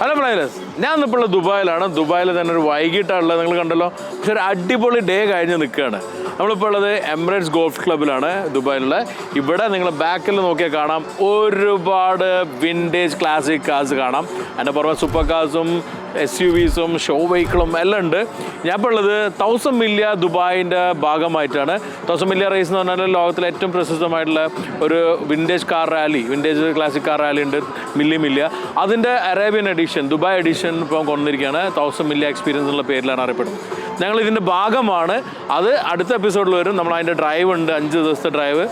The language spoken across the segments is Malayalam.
ഹലോ പ്ലൈലേഴ്സ് ഞാൻ ഉള്ളത് ദുബായിലാണ്. ദുബായിൽ തന്നെ ഒരു വൈകിട്ടാണുള്ളത് നിങ്ങൾ കണ്ടല്ലോ. പക്ഷെ ഒരു അടിപൊളി ഡേ കഴിഞ്ഞ് നിൽക്കുകയാണ്. നമ്മളിപ്പോൾ ഉള്ളത് എമിറേറ്റ്സ് ഗോൾഫ് ക്ലബിലാണ് ദുബായിലുള്ള. ഇവിടെ നിങ്ങൾ ബാക്കിൽ നോക്കിയാൽ കാണാം. ഒരുപാട് വിന്റേജ് ക്ലാസിക് കാർസ് കാണാം. അതിന്റെ പുറമെ സൂപ്പർ കാർസും എസ് യു വിസും ഷോ വെഹിക്കിളും എല്ലാം ഉണ്ട്. ഞാൻ ഇപ്പോൾ ഉള്ളത് തൗസൻഡ് മില്യ ദുബായിന്റെ ഭാഗമായിട്ടാണ്. തൗസൻഡ് മില്യ റേസ് എന്ന് പറഞ്ഞാൽ ലോകത്തിലെ ഏറ്റവും പ്രശസ്തമായിട്ടുള്ള ഒരു vintage car rally vintage classic car rally ഉണ്ട് മില്ലി മില്യ. അതിന്റെ അറേബ്യൻ എഡിഷൻ ദുബായ് എഡിഷൻ ഇപ്പോൾ കൊണ്ടിരിക്കുകയാണ് തൗസൻഡ് മില്യ എക്സ്പീരിയൻസ് എന്നുള്ള പേരിലാണ് അറിയപ്പെടുന്നത്. ഞങ്ങൾ ഇതിന്റെ ഭാഗമാണ്. അത് അടുത്ത എപ്പിസോഡിൽ വരും. നമ്മൾ അതിന്റെ ഡ്രൈവ് ഉണ്ട് അഞ്ച് ദിവസത്തെ ഡ്രൈവ്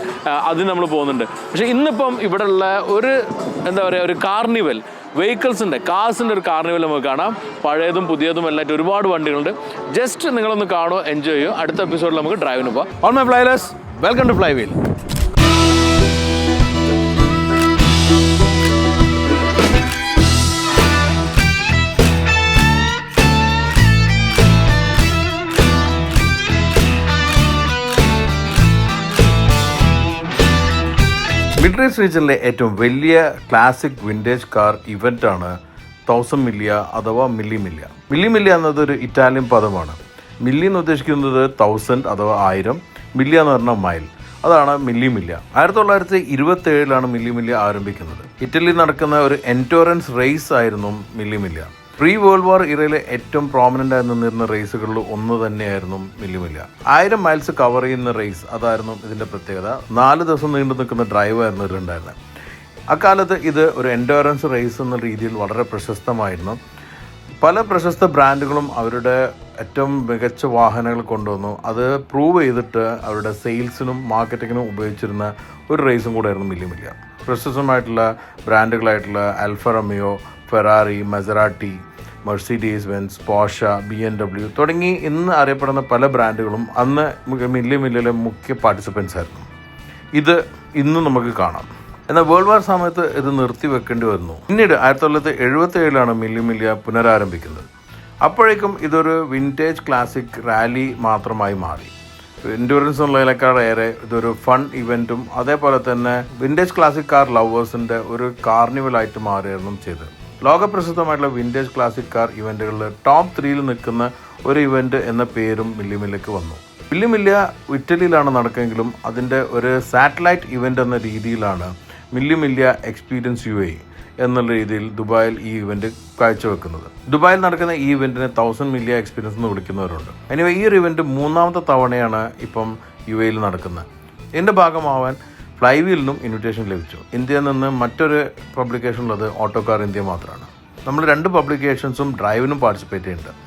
അതിന് നമ്മൾ പോകുന്നുണ്ട്. പക്ഷേ ഇന്നിപ്പം ഇവിടെയുള്ള ഒരു എന്താ പറയുക ഒരു കാർണിവൽ വെഹിക്കിൾസിന്റെ കാർസിന്റെ ഒരു കാർണിവൽ നമുക്ക് കാണാം. പഴയതും പുതിയതും എല്ലായിട്ട് ഒരുപാട് വണ്ടികളുണ്ട്. ജസ്റ്റ് നിങ്ങളൊന്ന് കാണുമോ എൻജോയ് ചെയ്യുമോ അടുത്ത എപ്പിസോഡിൽ നമുക്ക് ഡ്രൈവിന് പോകാം on my ഫ്ലൈലേഴ്സ് welcome to fly wheel mid race റീജിയനിലെ ഏറ്റവും വലിയ ക്ലാസിക് വിന്റേജ് കാർ ഇവന്റ് ആണ് തൗസൻഡ് മില്ലിയ അഥവാ മില്ലി മില്ലിയ മില്ലി മില്ലിയ എന്നത് ഒരു ഇറ്റാലിയൻ പദമാണ്. മില്ലി എന്ന് ഉദ്ദേശിക്കുന്നത് തൗസൻഡ് അഥവാ ആയിരം. മില്ലിയ എന്ന് പറഞ്ഞാൽ മൈൽ അതാണ് മില്ലി മില്ലിയ ആയിരത്തി തൊള്ളായിരത്തി ഇരുപത്തി ഏഴിലാണ് മില്ലി മില്ലിയ ആരംഭിക്കുന്നത്. ഇറ്റലിയിൽ നടക്കുന്ന ഒരു എന്റോറൻസ് റേസ് ആയിരുന്നു Mille Miglia pre world war ഇറയിലെ ഏറ്റവും പ്രോമിനന്റ് ആയി നിന്നിരുന്ന റേസുകളിൽ ഒന്ന് തന്നെയായിരുന്നു മില്ലുമില്ല. ആയിരം മൈൽസ് കവർ ചെയ്യുന്ന റേസ് അതായിരുന്നു ഇതിന്റെ പ്രത്യേകത. നാല് ദിവസം നീണ്ടു നിൽക്കുന്ന ഡ്രൈവ് ആയിരുന്നു ഇതിലുണ്ടായിരുന്നത്. അക്കാലത്ത് ഇത് ഒരു എൻഡോറൻസ് റേസ് എന്ന രീതിയിൽ വളരെ പ്രശസ്തമായിരുന്നു. പല പ്രശസ്ത ബ്രാൻഡുകളും അവരുടെ ഏറ്റവും മികച്ച വാഹനങ്ങൾ കൊണ്ടുവന്നു. അത് പ്രൂവ് ചെയ്തിട്ട് അവരുടെ സെയിൽസിനും മാർക്കറ്റിങ്ങിനും ഉപയോഗിച്ചിരുന്ന ഒരു റേസും കൂടെയായിരുന്നു മില്ലി മില്ലിയ പ്രശസ്തമായിട്ടുള്ള ബ്രാൻഡുകളായിട്ടുള്ള Alfa Romeo Ferrari Maserati Mercedes Benz Porsche B M W തുടങ്ങി ഇന്ന് അറിയപ്പെടുന്ന പല ബ്രാൻഡുകളും അന്ന് മില്ലി മില്ലിലെ മുഖ്യ പാർട്ടിസിപ്പൻസ് ആയിരുന്നു. ഇത് ഇന്ന് നമുക്ക് കാണാം. എന്നാൽ വേൾഡ് വാർ സമയത്ത് ഇത് നിർത്തി വെക്കേണ്ടി വന്നു പിന്നീട് ആയിരത്തി തൊള്ളായിരത്തി എഴുപത്തി ഏഴിലാണ് മില്ലി മില്ലിയ പുനരാരംഭിക്കുന്നത്. അപ്പോഴേക്കും ഇതൊരു വിന്റേജ് ക്ലാസിക് റാലി മാത്രമായി മാറി. എൻഡ്യൂറൻസ് ഉള്ളതിനേക്കാളേറെ ഇതൊരു ഫൺ ഇവന്റും അതേപോലെ തന്നെ വിന്റേജ് ക്ലാസിക് കാർ ലവേഴ്സിന്റെ ഒരു കാർണിവലായിട്ട് മാറുകയായിരുന്നു ചെയ്തത്. ലോകപ്രസിദ്ധമായിട്ടുള്ള വിന്റേജ് ക്ലാസിക് കാർ ഇവന്റുകളിൽ ടോപ്പ് ത്രീയിൽ നിൽക്കുന്ന ഒരു ഇവന്റ് എന്ന പേരും മില്ലിമില്ലയ്ക്ക് വന്നു. മില്ലിമില്ല ഇറ്റലിയിലാണ് നടക്കുമെങ്കിലും അതിന്റെ ഒരു സാറ്റലൈറ്റ് ഇവന്റ് എന്ന രീതിയിലാണ് മില്ലിമില്ല എക്സ്പീരിയൻസ് യു എ എന്നുള്ള രീതിയിൽ ദുബായിൽ ഈ ഇവന്റ് കാഴ്ചവെക്കുന്നത്. ദുബായിൽ നടക്കുന്ന ഈ ഇവന്റിനെ തൗസൻഡ് മില്യ എക്സ്പീരിയൻസ് എന്ന് വിളിക്കുന്നവരുണ്ട്. എനിവേ ഈ ഒരു ഇവന്റ് മൂന്നാമത്തെ തവണയാണ് ഇപ്പം യു എയിൽ നടക്കുന്നത്. ഇതിന്റെ ഭാഗമാവാൻ ഫ്ലൈ വീലിനും ഇൻവിറ്റേഷൻ ലഭിച്ചു. ഇന്ത്യയിൽ നിന്ന് മറ്റൊരു പബ്ലിക്കേഷൻ ഉള്ളത് ഓട്ടോകാർ ഇന്ത്യ മാത്രമാണ്. നമ്മൾ രണ്ട് പബ്ലിക്കേഷൻസും ഡ്രൈവിനും പാർട്ടിസിപ്പേറ്റ് ചെയ്യുന്നുണ്ട്.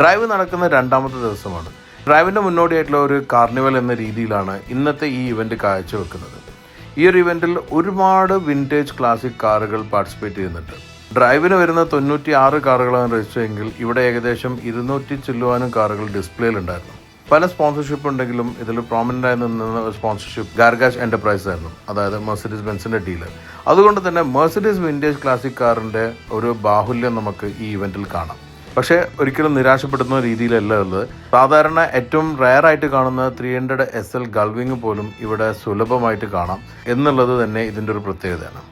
ഡ്രൈവ് നടക്കുന്ന രണ്ടാമത്തെ ദിവസമാണ്. ഡ്രൈവിന്റെ മുന്നോടിയായിട്ടുള്ള ഒരു കാർണിവൽ എന്ന രീതിയിലാണ് ഇന്നത്തെ ഈ ഇവന്റ് കാഴ്ചവെക്കുന്നത്. ഈ ഒരു ഇവന്റിൽ ഒരുപാട് വിന്റേജ് ക്ലാസിക് കാറുകൾ പാർട്ടിസിപ്പേറ്റ് ചെയ്യുന്നുണ്ട്. ഡ്രൈവിന് വരുന്ന തൊണ്ണൂറ്റി ആറ് കാറുകളാണ് രജിസ്റ്റർ എങ്കിൽ ഇവിടെ ഏകദേശം ഇരുന്നൂറ്റി ചില്ലുവാനും കാറുകൾ ഡിസ്പ്ലേയിലുണ്ടായിരുന്നു പല സ്പോൺസർഷിപ്പ് ഉണ്ടെങ്കിലും ഇതിൽ പ്രോമിനന്റ് ആയി നിന്ന സ്പോൺസർഷിപ്പ് ഗാർഗാഷ് എന്റർപ്രൈസ് ആയിരുന്നു. അതായത് മെർസിഡീസ് ബെൻസിന്റെ ഡീലർ അതുകൊണ്ട് തന്നെ മെർസിഡീസ് വിന്റേജ് ക്ലാസിക് കാറിന്റെ ഒരു ബാഹുല്യം നമുക്ക് ഈ ഇവന്റിൽ കാണാം. പക്ഷേ ഒരിക്കലും നിരാശപ്പെടുന്ന രീതിയിലല്ല ഉള്ളത്. സാധാരണ ഏറ്റവും റയർ ആയിട്ട് കാണുന്ന three hundred S L gullwing പോലും ഇവിടെ സുലഭമായിട്ട് കാണാം എന്നുള്ളത് തന്നെ ഇതിന്റെ ഒരു പ്രത്യേകതയാണ്.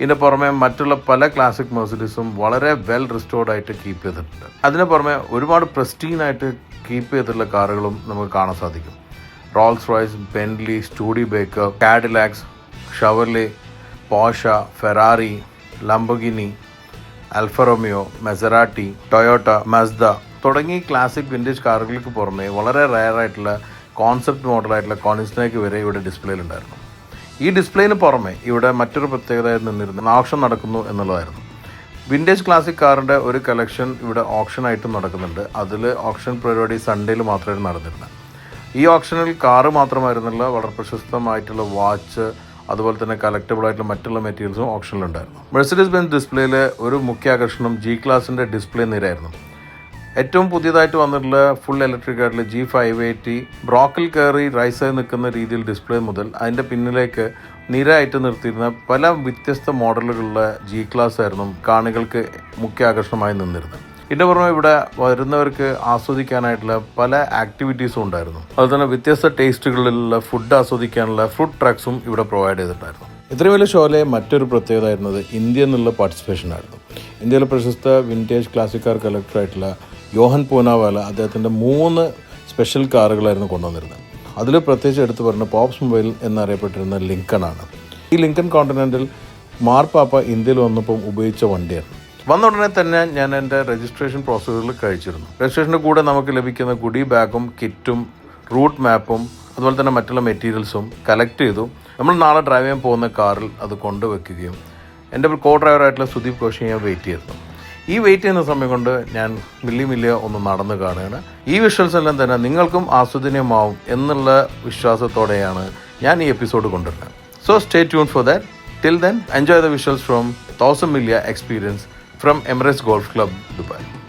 ഇതിന് പുറമെ മറ്റുള്ള പല ക്ലാസിക് മെർസിഡീസും വളരെ വെൽ റിസ്റ്റോർഡ് ആയിട്ട് കീപ്പ് ചെയ്തിട്ടുണ്ട്. അതിന് പുറമെ ഒരുപാട് പ്രസ്റ്റീനായിട്ട് കീപ്പ് ചെയ്തിട്ടുള്ള കാറുകളും നമുക്ക് കാണാൻ സാധിക്കും. Rolls Royce Bentley Studebaker Cadillacs Chevrolet Porsche Ferrari Lamborghini Alfa Romeo Maserati Toyota Mazda തുടങ്ങി ക്ലാസിക് വിന്റേജ് കാറുകൾക്ക് പുറമെ വളരെ റയർ ആയിട്ടുള്ള കോൺസെപ്റ്റ് മോഡലായിട്ടുള്ള കോണിസ്നേക്ക് വരെ ഇവിടെ ഡിസ്പ്ലേയിലുണ്ടായിരുന്നു ഈ ഡിസ്പ്ലേന് പുറമെ ഇവിടെ മറ്റൊരു പ്രത്യേകത നിന്നിരുന്നു ആക്ഷൻ നടക്കുന്നു എന്നുള്ളതായിരുന്നു. വിന്റേജ് ക്ലാസിക് കാറിന്റെ ഒരു കളക്ഷൻ ഇവിടെ ഓപ്ഷനായിട്ടും നടക്കുന്നുണ്ട്. അതിൽ ഓപ്ഷൻ പരിപാടി സൺഡേയിൽ മാത്രമേ നടന്നിരുന്നത് ഈ ഓപ്ഷനിൽ കാറ് മാത്രമായിരുന്നില്ല വളരെ പ്രശസ്തമായിട്ടുള്ള വാച്ച് അതുപോലെ തന്നെ കളക്റ്റബിൾ ആയിട്ടുള്ള മറ്റുള്ള മെറ്റീരിയൽസും ഓപ്ഷനിലുണ്ടായിരുന്നു മെഴ്സിഡീസ് ബെൻസ് ഡിസ്പ്ലേയിലെ ഒരു മുഖ്യ ആകർഷണം ജി ക്ലാസിന്റെ ഡിസ്പ്ലേ നിരയായിരുന്നു. ഏറ്റവും പുതിയതായിട്ട് വന്നിട്ടുള്ള ഫുൾ ഇലക്ട്രിക് ആയിട്ടുള്ള ജി ഫൈവ് എയ്റ്റി ബ്രോക്കിൽ കയറി റൈസായി നിൽക്കുന്ന രീതിയിൽ ഡിസ്പ്ലേ മുതൽ അതിന്റെ പിന്നിലേക്ക് നിരയായിട്ട് നിർത്തിയിരുന്ന പല വ്യത്യസ്ത മോഡലുകളുള്ള ജി ക്ലാസ് ആയിരുന്നു കാണികൾക്ക് മുഖ്യ ആകർഷണമായി നിന്നിരുന്നത്. ഇതിന്റെ പുറമെ ഇവിടെ വരുന്നവർക്ക് ആസ്വദിക്കാനായിട്ടുള്ള പല ആക്ടിവിറ്റീസും ഉണ്ടായിരുന്നു. അതുപോലെ വ്യത്യസ്ത ടേസ്റ്റുകളിലുള്ള ഫുഡ് ആസ്വദിക്കാനുള്ള ഫുഡ് ട്രക്സും ഇവിടെ പ്രൊവൈഡ് ചെയ്തിട്ടുണ്ടായിരുന്നു. ഇത്രയും വലിയ ഷോയിലെ മറ്റൊരു പ്രത്യേകത ആയിരുന്നത് ഇന്ത്യ എന്നുള്ള പാർട്ടിസിപ്പേഷൻ ആയിരുന്നു. ഇന്ത്യയിലെ പ്രശസ്ത വിന്റേജ് ക്ലാസിക് കാർ കളക്ടറായിട്ടുള്ള യോഹൻ പൂനാവാല അദ്ദേഹത്തിന്റെ മൂന്ന് സ്പെഷ്യൽ കാറുകളായിരുന്നു കൊണ്ടുവന്നിരുന്നത്. അതിൽ പ്രത്യേകിച്ച് എടുത്തു പറഞ്ഞ പോപ്സ് മൊബൈൽ എന്നറിയപ്പെട്ടിരുന്ന ആണ് ഈ ലിങ്കൺ കോണ്ടിനെന്റിൽ മാർപ്പാപ്പ ഇന്ത്യയിൽ വന്നപ്പം ഉപയോഗിച്ച വണ്ടിയാണ്. വന്ന ഉടനെ തന്നെ ഞാൻ എന്റെ രജിസ്ട്രേഷൻ പ്രോസസ്സുകൾ കഴിച്ചിരുന്നു. രജിസ്ട്രേഷന്റെ കൂടെ നമുക്ക് ലഭിക്കുന്ന ഗുഡി ബാഗും കിറ്റും റൂട്ട് മാപ്പും അതുപോലെ തന്നെ മറ്റുള്ള മെറ്റീരിയൽസും കളക്ട് ചെയ്തു. നമ്മൾ നാളെ ഡ്രൈവ് ചെയ്യാൻ പോകുന്ന കാറിൽ അത് കൊണ്ടുവയ്ക്കുകയും എന്റെ കോ ഡ്രൈവറായിട്ടുള്ള സുദീപ് ഘോഷിനെ ഞാൻ വെയിറ്റ് ചെയ്തിരുന്നു. ഈ വെയിറ്റ് ചെയ്യുന്ന സമയം കൊണ്ട് ഞാൻ മില്ലി മില്ലിയ ഒന്ന് നടന്നു കാണുകയാണ്. ഈ വിഷ്വൽസ് എല്ലാം തന്നെ നിങ്ങൾക്കും ആസ്വദനീയമാവും എന്നുള്ള വിശ്വാസത്തോടെയാണ് ഞാൻ ഈ എപ്പിസോഡ് കൊണ്ടുവരുന്നത്. So stay tuned for that till then enjoy the visuals from thousand Miglia experience from Emirates Golf Club Dubai